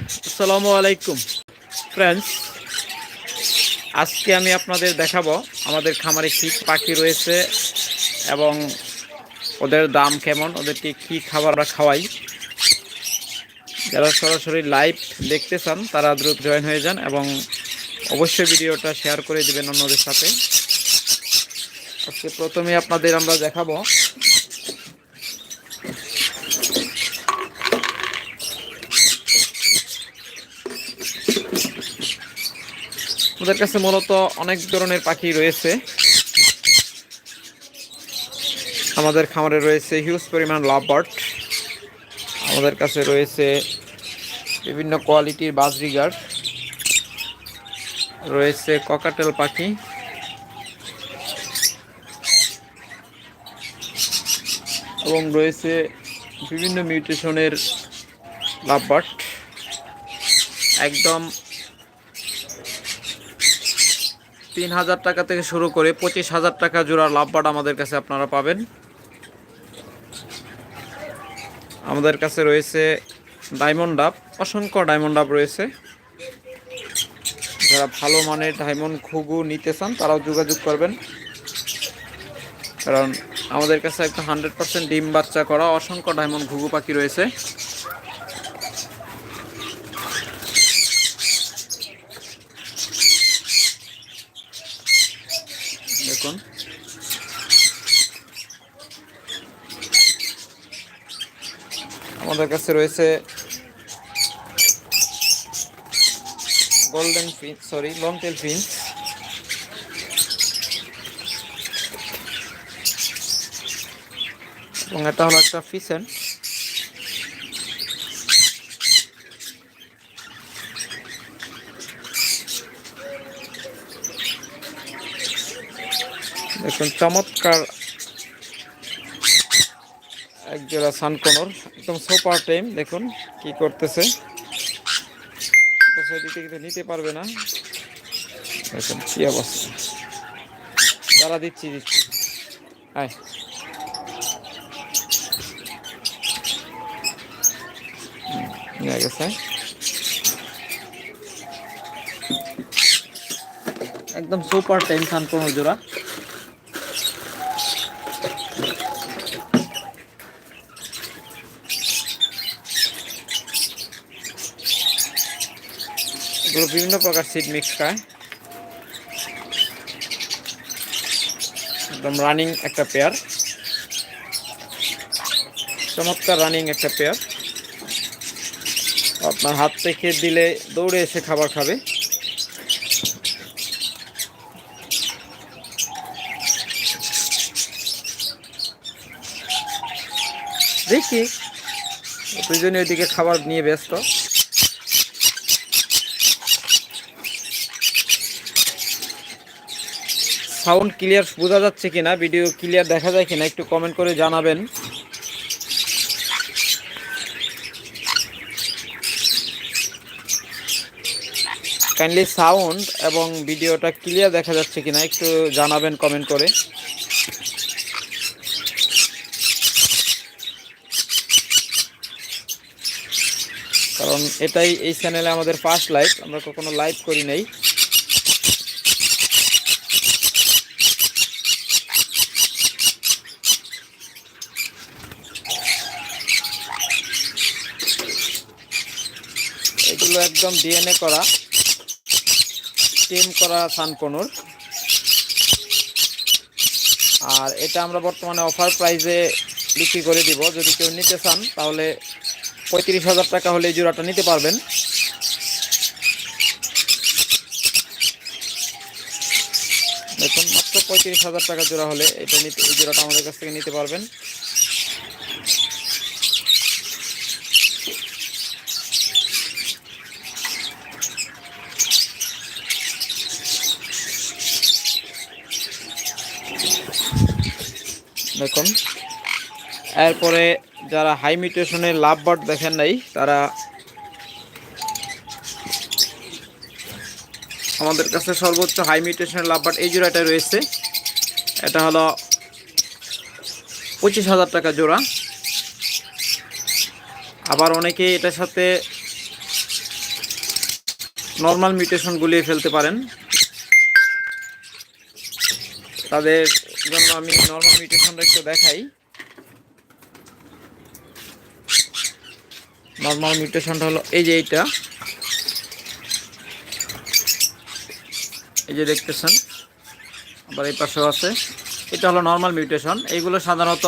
আসসালামু আলাইকুম ফ্রেন্ডস আজকে আমি আপনাদের দেখাবো আমাদের খামারে কী পাখি রয়েছে এবং ওদের দাম কেমন, ওদেরকে কী খাবার খাওয়াই। যারা সরাসরি লাইভ দেখতে চান, তারা দ্রুত জয়েন হয়ে যান এবং অবশ্যই ভিডিওটা শেয়ার করে দিবেন অন্যদের সাথে। আজকে প্রথমে আপনাদের আমরা দেখাবো ওদের কাছে মূলত অনেক ধরনের পাখি রয়েছে। আমাদের খামারে রয়েছে হিউজ পরিমাণ লাভ বার্ড আমাদের কাছে রয়েছে বিভিন্ন কোয়ালিটির বাজরিগার। রয়েছে ককাটেল পাখি। এবং রয়েছে বিভিন্ন মিউটেশনের লাভ বার্ড একদম তিন হাজার টাকা থেকে শুরু করে পঁচিশ হাজার টাকা জোড়া লাভবাট আমাদের কাছে আপনারা পাবেন। আমাদের কাছে রয়েছে ডায়মন্ড ডাব, অসংখ্য ডায়মন্ড ডাব রয়েছে। যারা ভালো মানের ডায়মন্ড খুগু নিতে চান, তারাও যোগাযোগ করবেন। কারণ আমাদের কাছে একটা হান্ড্রেড পার্সেন্ট ডিম বাচ্চা করা অসংখ্য ডায়মন্ড ঘুঘু পাখি রয়েছে। দেখুন। আমাদের কাছে রয়েছে golden fin sorry long tail fins এবং এটা হলো একটা ফিসেন দেখুন, চমৎকার একজোড়া সানকনর, একদম সুপার টাইম দেখুন কি করতেছে। নিতে পারবে না। দেখুন কি অবস্থা। যারা দিচ্ছি দিচ্ছি। হ্যাঁ একদম সুপার টাইম সানকনর জোড়া। এগুলো বিভিন্ন প্রকার সিড মিক্স খায় একদম রানিং একটা পেয়ার চমৎকার রানিং একটা পেয়ার আপনার হাত থেকে দিলে দৌড়ে এসে খাবার খাবে। দেখি দুজনে ওইদিকে খাবার নিয়ে ব্যস্ত। সাউন্ড ক্লিয়ার বোঝা যাচ্ছে কিনা, ভিডিও ক্লিয়ার দেখা যায় কিনা একটু কমেন্ট করে জানাবেন। কাইন্ডলি সাউন্ড এবং ভিডিওটা ক্লিয়ার দেখা যাচ্ছে কিনা একটু জানাবেন কমেন্ট করে। কারণ এটাই এই চ্যানেলে আমাদের ফার্স্ট লাইভ আমরা কখনো লাইভ করি নাই। এগুলো একদম ডিএনএ করা টেম করা সানকনুর। আর এটা আমরা বর্তমানে অফার প্রাইসে বিক্রি করে দিব। যদি কেউ নিতে চান, তাহলে পঁয়ত্রিশ হাজার টাকা হলে এই জোড়াটা নিতে পারবেন। দেখুন, মাত্র পঁয়ত্রিশ হাজার টাকা জোড়া হলে এটা নিতে এই জোড়াটা আমাদের কাছ থেকে নিতে পারবেন। দেখুন এরপরে যারা হাই মিউটেশনের লাভ বার্ড দেখেন নাই, তারা আমাদের কাছে সর্বোচ্চ হাই মিউটেশনের লাভ বার্ড এই জোড়াটা রয়েছে। এটা হলো পঁচিশ হাজার টাকা জোড়া। আবার অনেকে এটার সাথে নর্মাল মিউটেশন গুলিয়ে ফেলতে পারেন। তাদের জন্য আমি নর্মাল মিউটেশনটা একটু দেখাই। নর্মাল মিউটেশনটা হলো এই যে এইটা। এই যে দেখতেছেন, আবার এই পাশেও আছে। এটা হলো নর্মাল মিউটেশন এইগুলো সাধারণত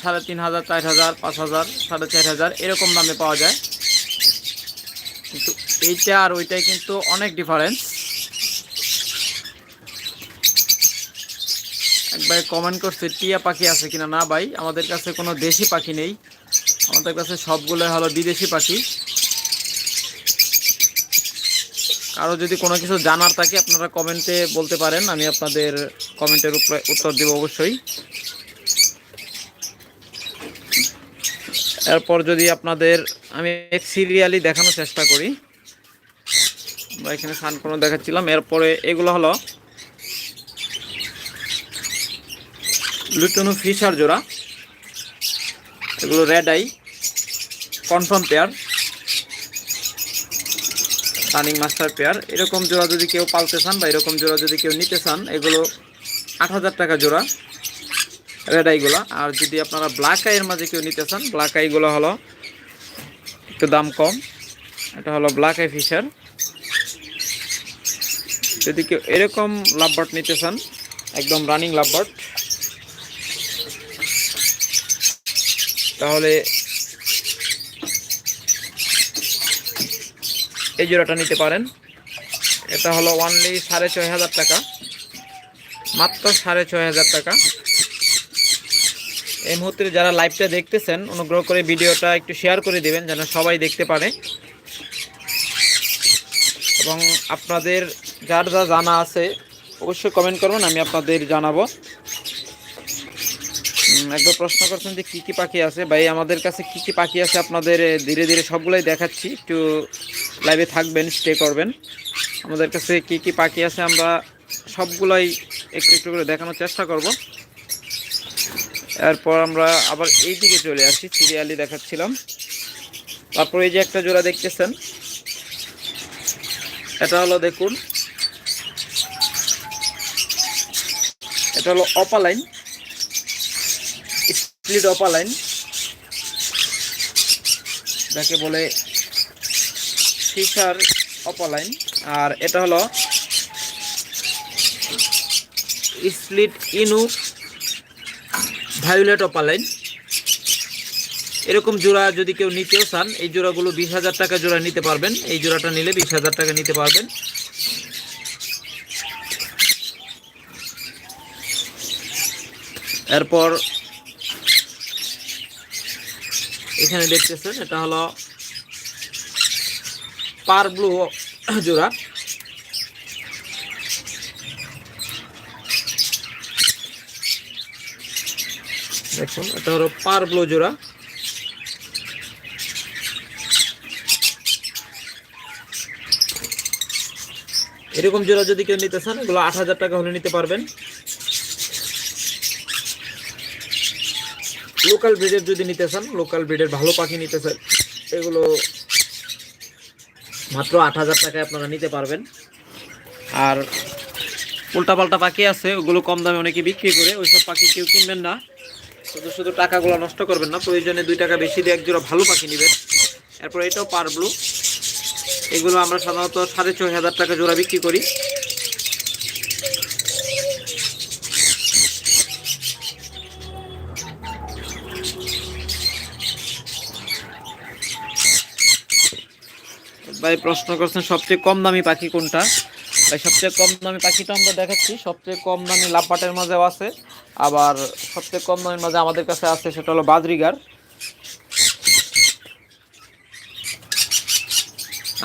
সাড়ে তিন হাজার, চার হাজার, পাঁচ হাজার, সাড়ে চার হাজার এরকম দামে পাওয়া যায়। কিন্তু এইটা আর ওইটাই কিন্তু অনেক ডিফারেন্স একবার কমেন্ট করছে, টিয়া পাখি আছে কিনা? না ভাই, আমাদের কাছে কোনো দেশি পাখি নেই। আমাদের কাছে সবগুলো হলো বিদেশি পাখি। কারও যদি কোনো কিছু জানার থাকে, আপনারা কমেন্টে বলতে পারেন। আমি আপনাদের কমেন্টের উপরে উত্তর দেব অবশ্যই। এরপর যদি আপনাদের, আমি সিরিয়ালি দেখানোর চেষ্টা করি। আমরা এখানে সানকোনো দেখাচ্ছিলাম। এরপরে এগুলো হলো লুটনু ফিশার জোড়া এগুলো red eye confirm pair running master pair এরকম জোড়া যদি কেউ পালতে চান বা এরকম জোড়া যদি কেউ নিতে চান, এগুলো আট হাজার টাকা জোড়া রেড আইগুলো আর যদি আপনারা ব্ল্যাক আইয়ের মাঝে কেউ নিতে চান ব্ল্যাক আইগুলো হলো একটু দাম কম। এটা হলো ব্ল্যাক আই ফিশার যদি কেউ এরকম লাভবার্ড নিতে চান, একদম রানিং লাভবার্ড তাহলে এই জোড়াটা নিতে পারেন। এটা হলো ওয়ানলি সাড়ে ছয় হাজার টাকা। মাত্র সাড়ে ছয় হাজার টাকা। এই মুহূর্তে যারা লাইভটা দেখতেছেন, অনুগ্রহ করে ভিডিওটা একটু শেয়ার করে দেবেন, যেন সবাই দেখতে পারে। এবং আপনাদের যার যা জানা আছে, অবশ্যই কমেন্ট করবেন, আমি আপনাদের জানাব। একবার প্রশ্ন করছেন যে কী কী পাখি আছে? ভাই, আমাদের কাছে কী কী পাখি আছে আপনাদের ধীরে ধীরে সবগুলোই দেখাচ্ছি। একটু লাইভে থাকবেন স্টে করবেন। আমাদের কাছে কী কী পাখি আছে আমরা সবগুলোই একটু একটু করে দেখানোর চেষ্টা করব। এরপর আমরা আবার এই দিকে চলে আসি, সিরিয়ালি দেখাচ্ছিলাম। তারপর এই যে একটা জোড়া দেখতেছেন, এটা হলো দেখুন, এটা হলো অপালাইন। স্প্লিট অপালাইন যাকে বলে ফিশার অপালাইন আর এটা হলো স্প্লিট ইনু ভায়োলেট অপালাইন এরকম জোড়া যদি কেউ নিতেও চান, এই জোড়াগুলো বিশ হাজার টাকা জোড়া নিতে পারবেন। এই জোড়াটা নিলে বিশ হাজার টাকা নিতে পারবেন। এরপর এখানে দেখতেছেন, এটা হলো পার ব্লু জোড়া। দেখুন, এটা হলো পার ব্লু জোড়া। এরকম জোড়া যদি কেউ নিতে চান, এগুলো আট হাজার টাকা হলে নিতে পারবেন। লোকাল ব্রিডের যদি নিতে চান লোকাল ব্রিডের ভালো পাখি নিতে চান, এগুলো মাত্র আট হাজার টাকায় আপনারা নিতে পারবেন। আর উল্টাপাল্টা পাখি আছে, ওগুলো কম দামে অনেকে বিক্রি করে, ওইসব পাখি কেউ কিনবেন না। শুধু শুধু টাকাগুলো নষ্ট করবেন না, প্রয়োজনে দুই টাকা বেশি দিয়ে এক জোড়া ভালো পাখি নেবেন। এরপর এটাও পার ব্লু। এগুলো আমরা সাধারণত সাড়ে ছয় হাজার টাকা জোড়া বিক্রি করি। ভাই প্রশ্ন করছেন, সবচেয়ে কম দামি পাখি কোনটা? ভাই, সবচেয়ে কম দামি পাখিটা আমরা দেখাচ্ছি, সবচেয়ে কম দামি লাভপাটের মাঝেও আছে। আবার সবচেয়ে কম দামের মাঝে আমাদের কাছে আছে, সেটা হলো বাদরিগার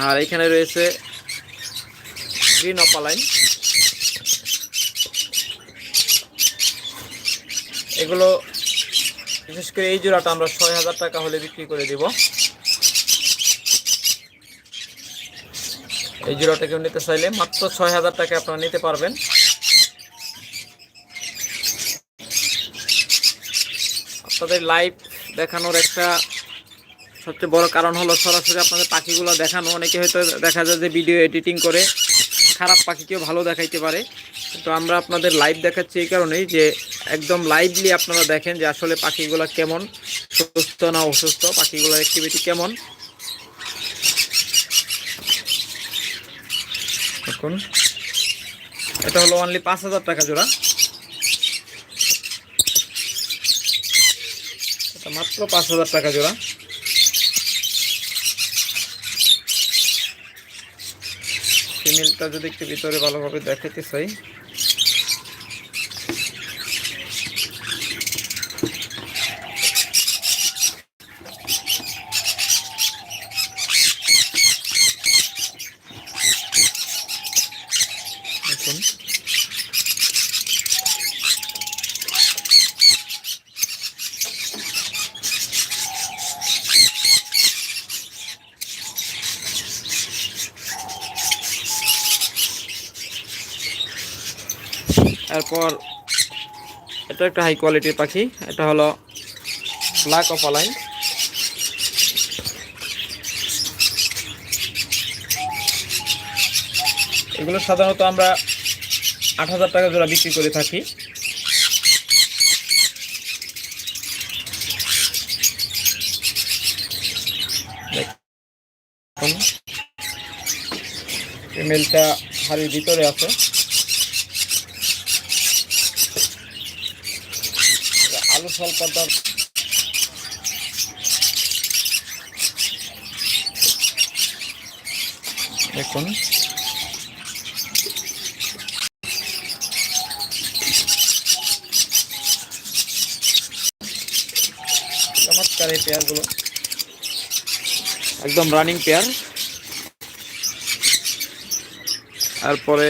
আর এখানে রয়েছে গ্রিন অপালাইন এগুলো, বিশেষ করে এই জোড়াটা আমরা ছয় হাজার টাকা হলে বিক্রি করে দিব। এই জোড়াটা কেউ নিতে চাইলে মাত্র ছয় হাজার টাকা আপনারা নিতে পারবেন। আপনাদের লাইভ দেখানোর একটা সবচেয়ে বড় কারণ হলো সরাসরি আপনাদের পাখিগুলো দেখানো। অনেকে হয়তো দেখা যায় যে ভিডিও এডিটিং করে খারাপ পাখিকেও ভালো দেখাইতে পারে। কিন্তু আমরা আপনাদের লাইভ দেখাচ্ছি এই কারণেই যে একদম লাইভলি আপনারা দেখেন যে আসলে পাখিগুলো কেমন, সুস্থ না অসুস্থ, পাখিগুলোর অ্যাক্টিভিটি কেমন। দেখুন এটা হলো অনলি পাঁচ হাজার টাকা জোড়া। এটা মাত্র পাঁচ হাজার টাকা জোড়া। ফিমেলটা যদি একটু ভিতরে ভালোভাবে দেখাতে চাই দেখুন এরপর এটা একটা হাই কোয়ালিটির পাখি। এটা হলো ব্ল্যাক অফ অলাইন এগুলো সাধারণত আমরা আট হাজার টাকা জোড়া বিক্রি করে থাকি। ফিমেলটা হাড়ির ভিতরে আছে। আলু সলপাতার দেখুন। চমৎকার এই পেয়ারগুলো। একদম রানিং পেয়ার তারপরে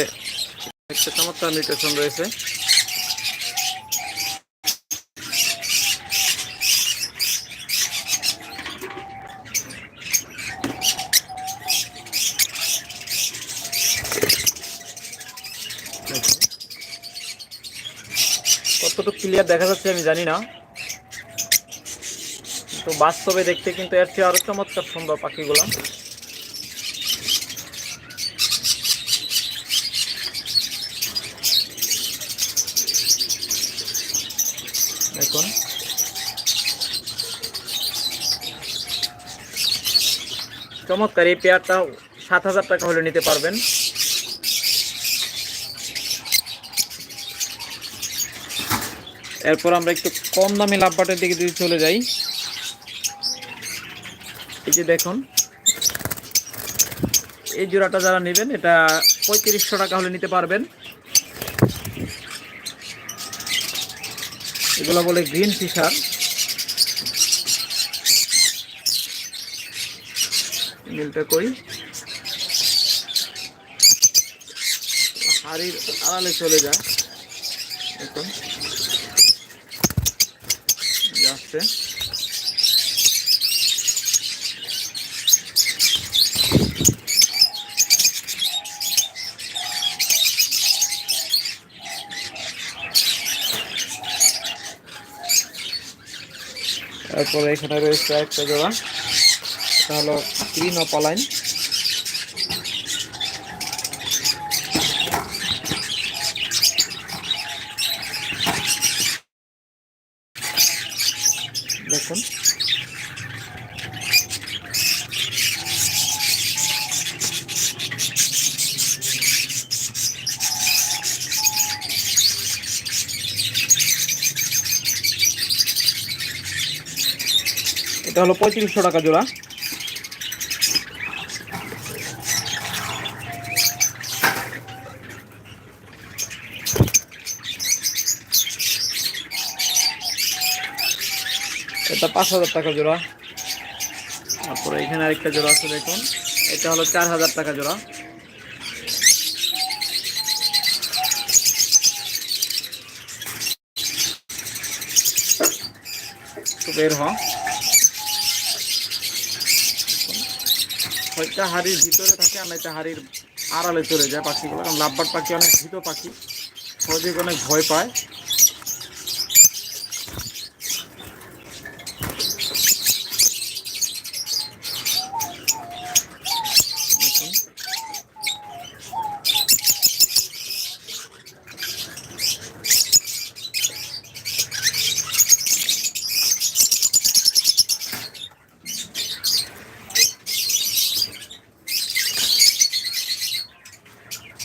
একটা চমৎকার মিউটেশন রয়েছে। ক্লিয়ার দেখা যাচ্ছে, আমি জানি না। তো বাস্তবে দেখতে কিন্তু এর চেয়ে আরও চমৎকার সুন্দর পাখিগুলো। দেখুন। চমৎকার, এই পেয়ারটা সাত হাজার টাকা হলে নিতে পারবেন। এরপর আমরা একটু কম দামি লাভবাটের দিকে যদি চলে যাই, এই যে দেখুন, এই জোড়াটা যারা নেবেন, এটা পঁয়ত্রিশশো টাকা হলে নিতে পারবেন। এগুলো বলে গ্রিন ফিশার মিলটা কই? হাড়ির আড়ালে চলে যায়। দেখুন। যাচ্ছে তারপরে এখানে রয়েছে একটা জোড়া এটা হলো গ্রিন অপালাইন দেখুন এটা হলো পঁয়ত্রিশশো টাকা জোড়া। পাঁচ হাজার টাকা জোড়া। তারপরে এখানে আরেকটা জোড়া আছে দেখুন। এটা হলো চার হাজার টাকা জোড়া। বের হ। হয়তো হাড়ির ভিতরে থাকে আর নয়তো হাড়ির আড়ালে চলে যায় পাখিগুলো, কারণ লাভবার পাখি অনেক ভীত পাখি। সহজে অনেক ভয় পায়।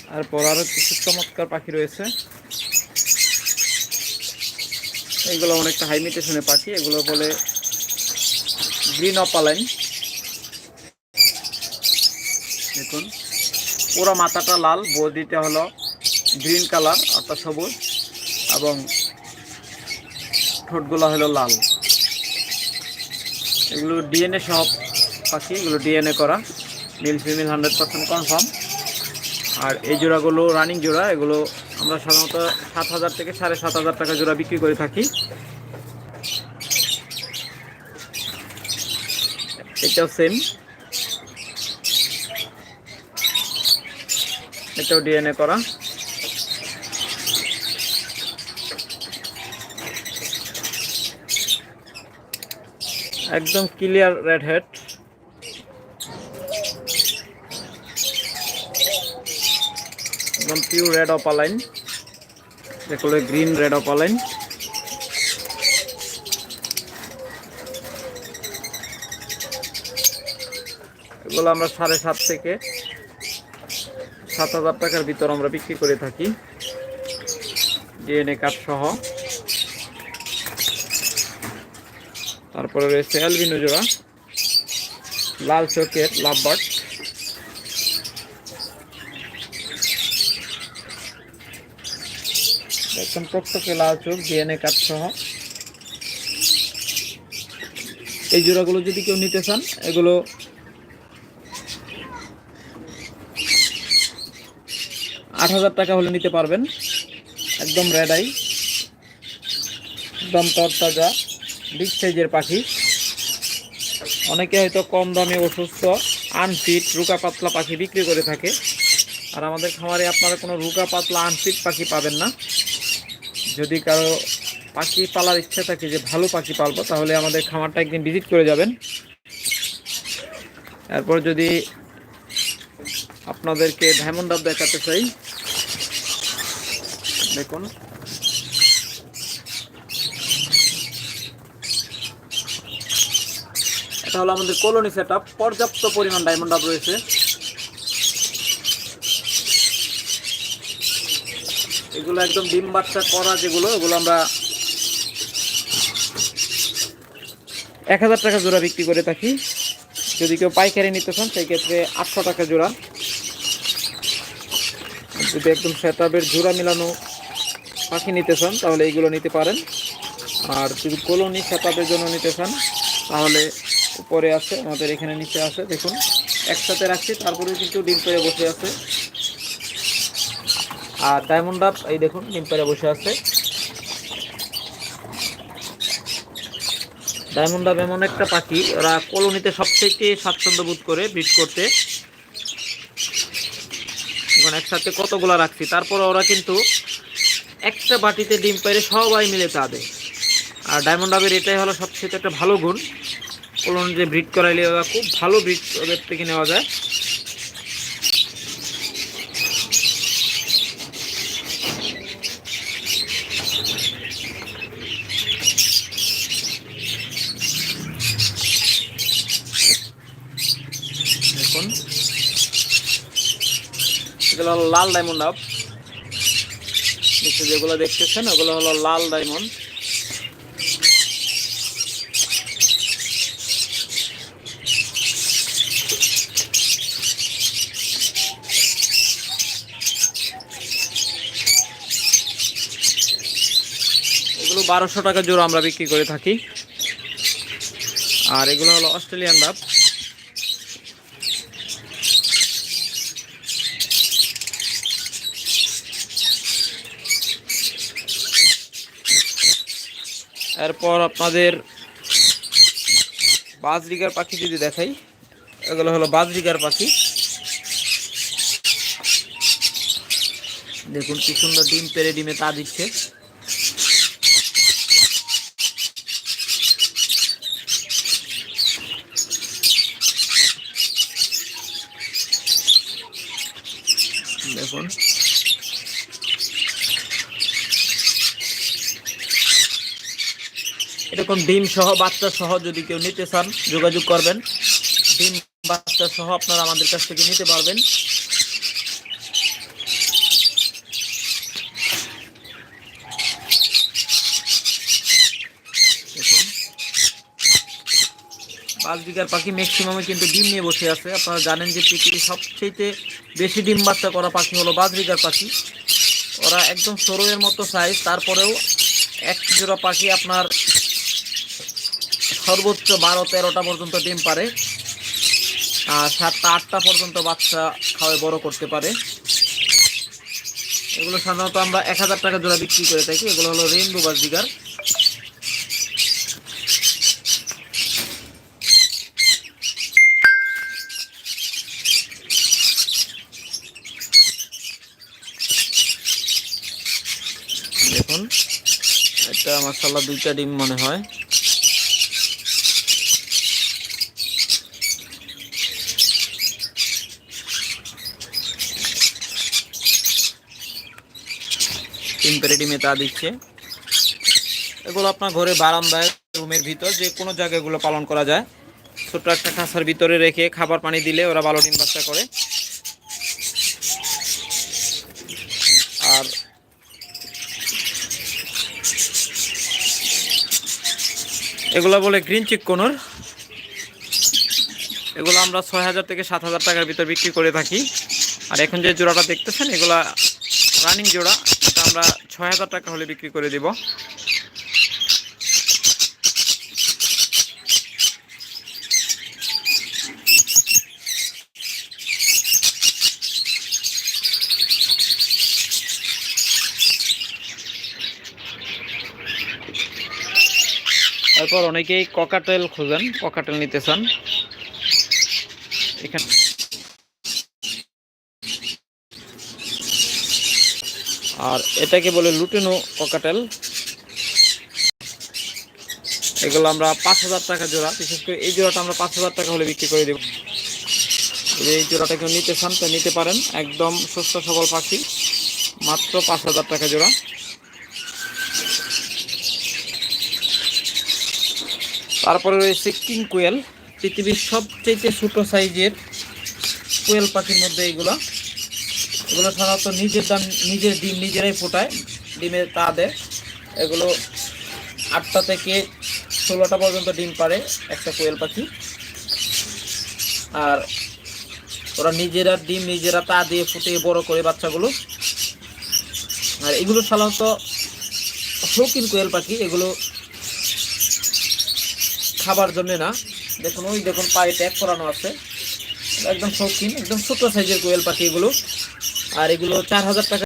তারপর আরও কিছু চমৎকার পাখি রয়েছে। এগুলো অনেকটা হাই মিটেশনের পাখি, এগুলো বলে গ্রিন অপালাইন দেখুন, পুরো মাথাটা লাল, বডিটা হলো গ্রিন কালার অর্থাৎ সবুজ, এবং ঠোঁটগুলো হলো লাল। এগুলো ডিএনএ সব পাখি, এগুলো ডিএনএ করা male female hundred percent confirm আর এই জোড়াগুলো রানিং জোড়া, এগুলো আমরা সাধারণত সাত হাজার থেকে সাড়ে সাত হাজার টাকা জোড়া বিক্রি করে থাকি। এটাও সেম এটাও ডিএনএ করা। একদম clear red head pure red opaline যেগুলো গ্রিন রেড অপালাইন এগুলো আমরা সাড়ে সাত থেকে সাত হাজার টাকার ভিতর আমরা বিক্রি করে থাকি। ডিএনএ কার্ড সহ। তারপরে রয়েছে অ্যালবিনো জোড়া লাল চোখের লাভবার্ড একদম টকটকে লাল চোখ ডিএনএ কার্ড সহ। এই জোড়াগুলো যদি কেউ নিতে চান, এগুলো আট হাজার টাকা হলে নিতে পারবেন। একদম রেডাই একদম তরতাজা বিগ সাইজের পাখি। অনেকে হয়তো কম দামে অসুস্থ আনফিট রুকা পাতলা পাখি বিক্রি করে থাকে। আর আমাদের খামারে আপনারা কোনো রুকা পাতলা আনফিট পাখি পাবেন না। যদি কারও পাখি পালার ইচ্ছা থাকে যে ভালো পাখি পালবো, তাহলে আমাদের খামারটা একদিন ভিজিট করে যাবেন। এরপর যদি আপনাদেরকে ডায়মন্ড ডাব দেখাতে চাই, দেখুন। এটা হলো আমাদের কলোনি সেট পর্যাপ্ত পরিমাণ ডায়মন্ড ডাব রয়েছে। এগুলো একদম ডিম বাচ্চা করা যেগুলো এগুলো আমরা এক হাজার টাকা জোড়া বিক্রি করে থাকি। যদি কেউ পাইকারি নিতে চান সেই ক্ষেত্রে আটশো টাকা জোড়া। যদি একদম সেটাবের জোড়া মিলানো পাখি নিতে চান, তাহলে এইগুলো নিতে পারেন। আর যদি কলোনি সেটাপের জন্য নিতে চান, তাহলে উপরে আছে, আমাদের এখানে নিচে আছে। দেখুন, একসাথে রাখছি, তারপরেও কিন্তু ডিম পেয়ে বসে আছে। আর ডায়মন্ড ডাব এই দেখুন ডিম পেড়ে বসে আছে। ডায়মন্ড ডাব এমন একটা পাখি, ওরা কলোনিতে সবথেকে স্বাচ্ছন্দ্য বোধ করে ব্রিড করতে। এখন একসাথে কতগুলা রাখছি, তারপর ওরা কিন্তু একটা বাটিতে ডিম পেড়ে সবাই মিলে চা দেয় আর ডায়মন্ড ডাবের এটাই হলো সবচেয়ে একটা ভালো গুণ। কলোনিতে ব্রিড করাইলে ওরা খুব ভালো ব্রিড ওদের থেকে নেওয়া যায়। দেখুন এগুলো হলো লাল ডায়মন্ড আপ নিচে যেগুলো দেখতেছেন, ওগুলো হলো লাল ডায়মন্ড এগুলো বারোশো টাকা জোড়া আমরা বিক্রি করে থাকি। আর এগুলো হলো অস্ট্রেলিয়ান ডাব এরপর আপনাদের বাজরিগার পাখি যদি দেখাই, এগুলো হলো বাজরিগার পাখি। দেখুন কি সুন্দর ডিম, পেরে ডিমে তা দিচ্ছে। দেখুন। এরকম ডিম সহ, বাচ্চা সহ যদি কেউ নিতে চান, যোগাযোগ করবেন। ডিম, বাচ্চা সহ আপনারা আমাদের কাছ থেকে নিতে পারবেন। পাঁচ বিঘার পাখি ম্যাক্সিমামে কিন্তু ডিম নিয়ে বসে আছে। আপনারা জানেন যে পৃথিবীর সবচেয়ে বেশি ডিম বাচ্চা করা পাখি হলো বাজরিকার পাখি। ওরা একদম সরুয়ের মতো সাইজ তারপরেও এক জোড়া পাখি আপনার সর্বোচ্চ বারো, তেরোটা পর্যন্ত ডিম পারে। আর সাতটা, আটটা পর্যন্ত বাচ্চা খাওয়ায় বড় করতে পারে। এগুলো সাধারণত আমরা এক হাজার টাকা জোড়া বিক্রি করে থাকি। এগুলো হলো রেইনবো বাজরিকার দেখুন, এটা মাসাল্লাহ দুইটা ডিম মনে হয়। ডিমে তা দিচ্ছে। এগুলো আপনার ঘরে বারান্দায়, রুমের ভিতর, যে কোনো জায়গায় এগুলো পালন করা যায়। ছোট্ট একটা খাঁচার ভিতরে রেখে খাবার পানি দিলে ওরা ভালো ডিম বাচ্চা করে। আর এগুলো বলে গ্রিন চিক কোনর। এগুলো আমরা ছয় হাজার থেকে সাত হাজার টাকার ভিতর বিক্রি করে থাকি। আর এখন যে জোড়াটা দেখতেছেন, এগুলা রানিং জোড়া। আমরা ছয় হাজার টাকা হলে বিক্রি করে দিব। তারপর অনেকেই ককাটেল খোঁজেন ককাটেল নিতে চান। এখানে আর এটাকে বলে লুটেনো ককাটেল। এগুলো আমরা পাঁচ হাজার টাকা জোড়া। বিশেষ করে এই জোড়াটা আমরা পাঁচ হাজার টাকা হলে বিক্রি করে দেব। এই জোড়াটা কেউ নিতে চান তো নিতে পারেন। একদম সুস্থ সবল পাখি। মাত্র পাঁচ হাজার টাকা জোড়া। তারপরে রয়েছে কিং কোয়েল। পৃথিবীর সবচেয়ে ছোট সাইজের কোয়েল পাখির মধ্যে এগুলো এগুলো সাধারণত নিজের দাম নিজের ডিম নিজেরাই ফোটায় ডিমের তা দেয়। এগুলো আটটা থেকে ষোলোটা পর্যন্ত ডিম পারে একটা কোয়েল পাখি। আর ওরা নিজেরা ডিম নিজেরা তা দিয়ে ফুটিয়ে বড় করে বাচ্চাগুলো। আর এগুলো সাধারণত শৌখিন কোয়েল পাখি, এগুলো খাবার জন্যে না। দেখুন, ওই দেখুন পায়ে ট্যাগ করানো আছে। একদম শৌখিন, একদম ছোট সাইজের কোয়েল পাখি এগুলো। আর এগুলো চার হাজার টাকা